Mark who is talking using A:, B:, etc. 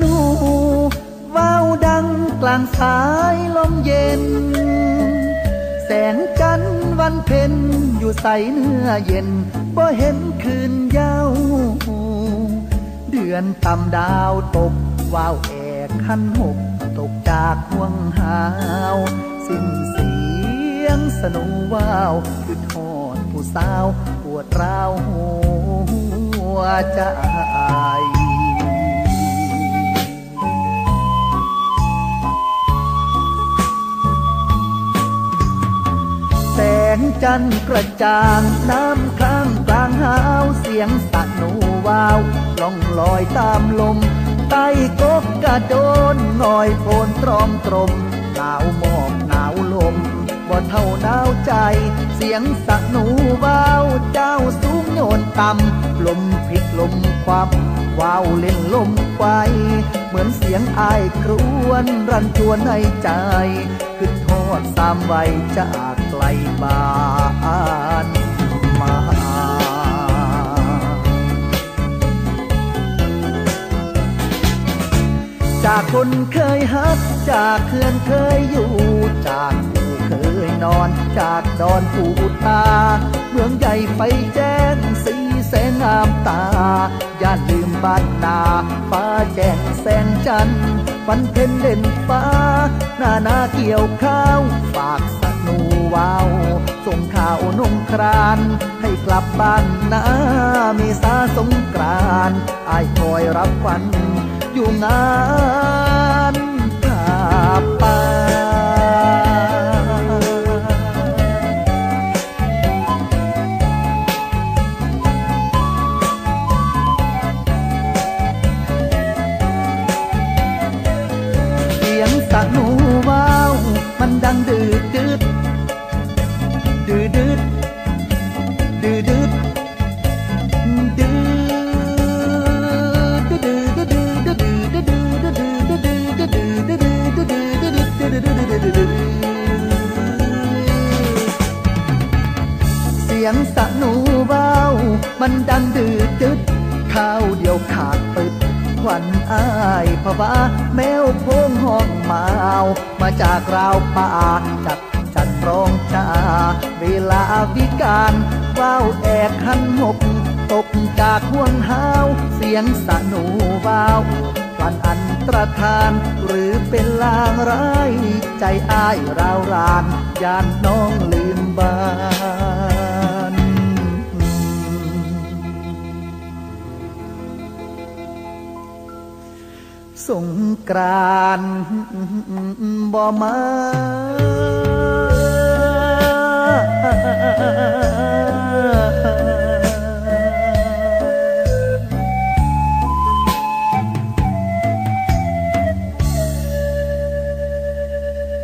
A: นูว้าวดังกลางสายลมเย็น แสงจันทร์วันเพ็ญอยู่ใสเนื้อเย็นบ่เห็นคืนยาวเดือนต่ำดาวตกว้าวแอกขันหกตกจากห่วงหาว สิ้นเสียงสนุว้าวคือทอดผู้สาวปวดร้าวหัวใจ จันทร์กระจ่าง น้ำข้างกลางหาวเสียงสะหนูวาวล่องลอยตามลม ใต้กกกระโดนหน่อยโพนตรอมตรมหนาวหมอกหนาวลมบ่เท่าหนาวใจ เสียงสะหนูวาวเจ้าสูงโยนต่ำลมพลิกลมความวาวเล่นลมไฟเหมือนเสียงอายครวนรันจวนในใจคือโทษสามไว้จากไกลบ้าน จากคนเคยฮัก จากเพื่อนเคยอยู่ จากผู้เคยนอน จากดอนปูตา เมืองใหญ่ไฟแจ้งสีแสงงามตา อย่าลืมบ้านนา ฟ้าแจ้งแสงจันทร์วันเพ็ญเด่นฟ้า หน้านาเกี่ยวข้าว ฝากสนูวาวส่งข่าวนงคราน ให้กลับบ้านนาเมษาสงกรานอายคอยรับควัน อยู่งาน ดังดืดดืดดืดดืดดืดดืดดืดเสียงสะหนูเบา มันดังดืดดึดข้าวเดียวขาดปึด ขวัญอายภาวะแมวโพงห้องมาวมาจากราวป่าจัดจัดรองชา เวลาวิการว้าวแอกหันหกตกจากห่วงหาว เสียงสะนูว้าวฝันอันตรธาน หรือเป็นลางร้าย ใจอ้ายราวรานยานน้องลืมบ้าน สงกรานบ่มา